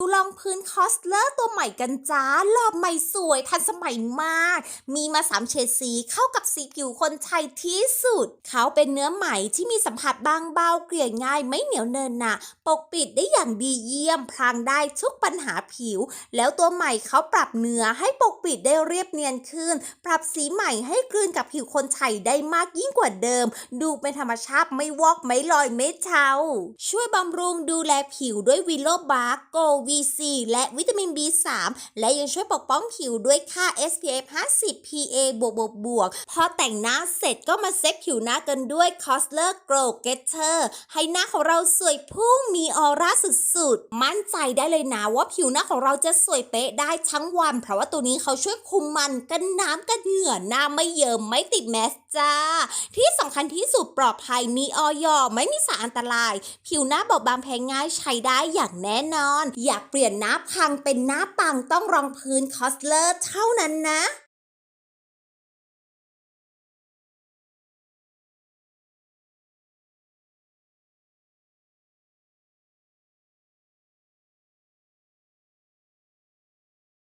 ดูลองพื้นคอสเลอร์ตัวใหม่กันจ้าหลอบใหม่สวยทันสมัยมาก มีมาสามเฉดสีเข้ากับสีผิวคนไทยที่สุด เขาเป็นเนื้อไหมที่มีสัมผัสบางเบาเกลี่ยง่ายไม่เหนียวเนินหนะปกปิดได้อย่างดีเยี่ยมพรางได้ทุกปัญหาผิว แล้วตัวใหม่เขาปรับเนื้อให้ปกปิดได้เรียบเนียนขึ้น ปรับสีใหม่ให้กลืนกับผิวคนไทยได้มากยิ่งกว่าเดิม ดูเป็นธรรมชาติไม่วอกไม่ลอยไม่เทาช่วยบำรุงดูแลผิวด้วยวิโลบาร์โกวีซีและวิตามิน B3 และยังช่วยปกป้องผิวด้วยค่า SPF 50 PA บวกบวกบวกพอแต่งหน้าเสร็จก็มาเซ็ตผิวหน้ากันด้วย Cosler Glow Getter ให้หน้าของเราสวยพุ่งมีออร่าสุดๆ มั่นใจได้เลยนะว่าผิวหน้าของเราจะสวยเป๊ะได้ทั้งวัน เพราะว่าตัวนี้เขาช่วยคุมมันกันน้ำกันเหงื่อหน้าไม่เยิมไม่ติดแมสจ้า ที่สำคัญที่สุดปลอดภัยมีออยไม่มีสารอันตราย ผิวหน้าบอบบางแพ้ง่ายใช้ได้อย่างแน่นอน อยากเปลี่ยนหน้าพังเป็นหน้าปังต้องรองพื้นคอสเลอร์เท่านั้นนะ